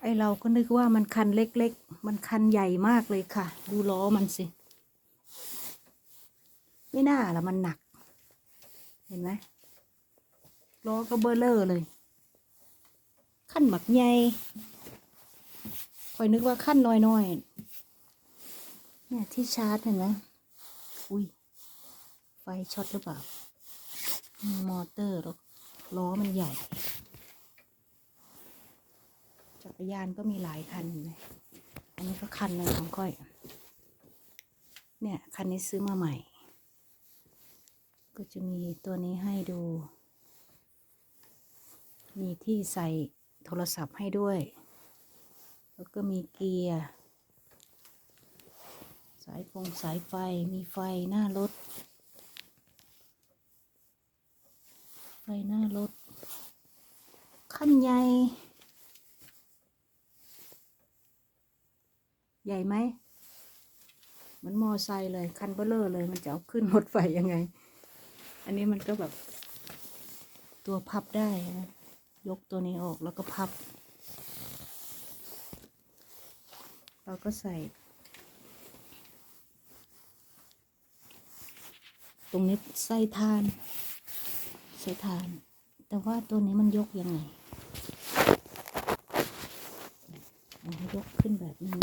ไอเราก็นึกว่ามันคันเล็กๆ มันคันใหญ่มากเลยค่ะ ดูล้อมันสิ ไม่น่าละมันหนัก เห็นไหมล้อก็เบอเลอร์เลย ขั้นหมักใหญ่คอยนึกว่าขั้นน้อยๆ เนี่ยที่ชาร์จเห็นไหมอุ้ย ไฟช็อตหรือเปล่า มอเตอร์หรอล้อมันใหญ่ จักรยานก็มีหลายคันเห็นไหมอันนี้ก็คันหนึ่งของก้อย เนี่ย คันนี้ซื้อมาใหม่ ก็จะมีตัวนี้ให้ดู มีที่ใส่โทรศัพท์ให้ด้วย แล้วก็มีเกียร์ สายฟงสายไฟ มีไฟหน้ารถ ไฟหน้ารถขั้นใหญ่ ใหญ่ไหมเหมือนมอไซค์เลย คันเบลเลอร์เลย มันจะเอาขึ้นรถไฟยังไง อันนี้มันก็แบบ ตัวพับได้นะยกตัวนี้ออกแล้วก็พับ เราก็ใส่ ตรงนี้ใส่ทาน ใส่ทาน แต่ว่าตัวนี้มันยกยังไงเอา ยกขึ้นแบบนี้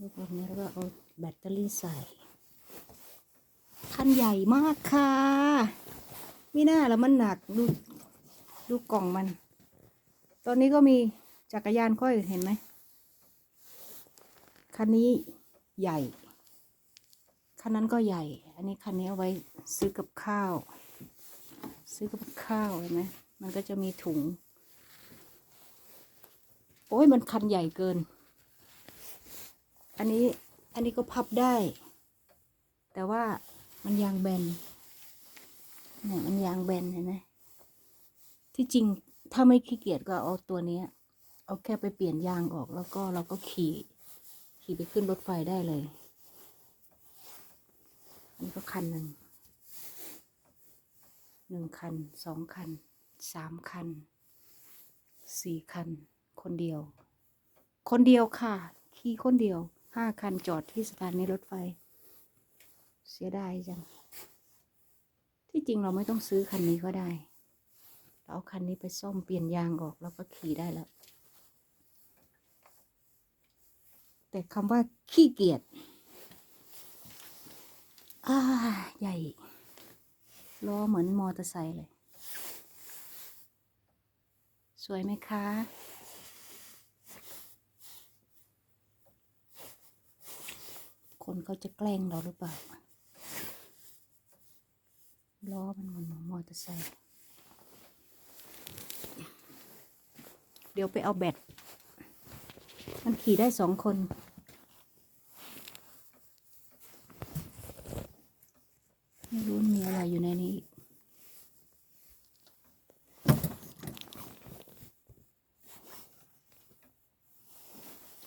ยกแบบนี้แล้วก็เอาแบตเตอรี่ใส่ คันใหญ่มากค่ะไม่น่าแล้วมันหนักดูดูกล่องมัน ตอนนี้ก็มีจักรยานค่อยเห็นไหมคันนี้ใหญ่ คันนั้นก็ใหญ่ อันนี้คันนี้เอาไว้ซื้อกับข้าว ซื้อกับข้าวเห็นไหมมันก็จะมีถุง โอ้ยมันคันใหญ่เกิน อันนี้อันนี้ก็พับได้ แต่ว่ามันยางแบนเนี่ยมันยางแบนเห็นไหมที่จริงถ้าไม่ขี้เกียจก็เอาตัวเนี้ย เอาแค่ไปเปลี่ยนยางออกแล้วก็เราก็ขี่ขี่ไปขึ้นรถไฟได้เลย อันนี้ก็คันหนึ่งหนึ่งคันสองคันสามคันสี่คัน คนเดียว คนเดียวค่ะ ขี่คนเดียว ห้าคันจอดที่สถานีรถไฟ เสียดายจัง ที่จริงเราไม่ต้องซื้อคันนี้ก็ได้ เราเอาคันนี้ไปซ่อมเปลี่ยนยางออกแล้วก็ขี่ได้แล้ว แต่คำว่าขี้เกียจอ่าใหญ่ล้อเหมือนมอเตอร์ไซค์เลย สวยไหมคะ คนเขาจะแกล้งเราหรือเปล่าล้อมันเหมือนมอเตอร์ไซค์เดี๋ยวไปเอาแบตมันขี่ได้สองคน ไม่รู้มีอะไรอยู่ในนี้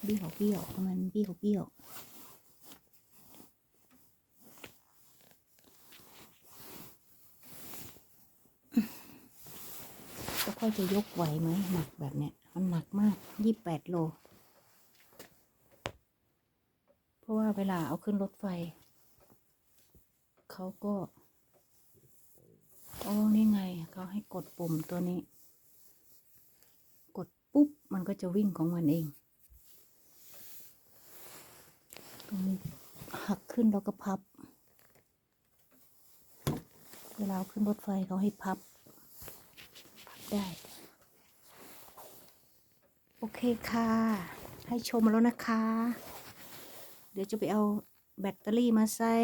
เบี้ยวเบี้ยวมันเบี้ยวเบี้ยว ก็ค่อยจะยกไหวไหมหนักแบบเนี้ย มันหนักมากยี่แปดโล เพราะว่าเวลาเอาขึ้นรถไฟ เขาก็โอ้นี่ไง เขาให้กดปุ่มตัวนี้ กดปุ๊บ มันก็จะวิ่งของมันเอง ตรงนี้หักขึ้นแล้วก็พับ เวลาขึ้นรถไฟเขาให้พับ ได้ โอเคค่ะ ให้ชมแล้วนะคะ เดี๋ยวจะไปเอาแบตเตอรี่มาใส่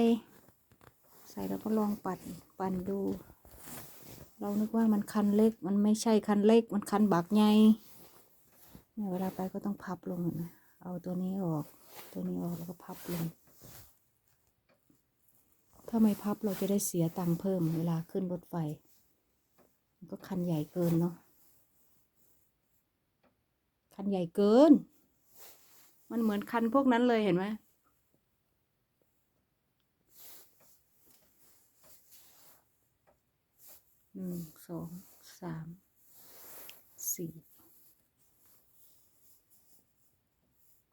ใส่แล้วก็ลองปั่นปั่นดู เรานึกว่ามันคันเล็ก มันไม่ใช่คันเล็ก มันคันบักใหญ่เนี่ยเวลาไปก็ต้องพับลงนะ เอาตัวนี้ออก ตัวนี้ออกแล้วก็พับลง ถ้าไม่พับเราจะได้เสียตังค์เพิ่มเวลาขึ้นรถไฟ ก็คันใหญ่เกินเนาะ คันใหญ่เกิน มันเหมือนคันพวกนั้นเลยเห็นไหมหนึ่งสองสามสี่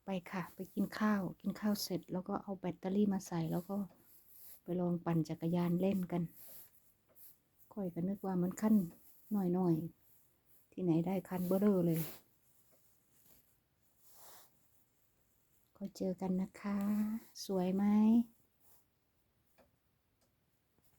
ไปค่ะ ไปกินข้าว กินข้าวเสร็จแล้วก็เอาแบตเตอรี่มาใส่แล้วก็ไปลองปั่นจักรยานเล่นกัน ค่อยก็นึกว่ามันขั้นหน่อยๆ ที่ไหนได้คันเบอร์เรอเลย ก็เจอกันนะคะ สวยไหม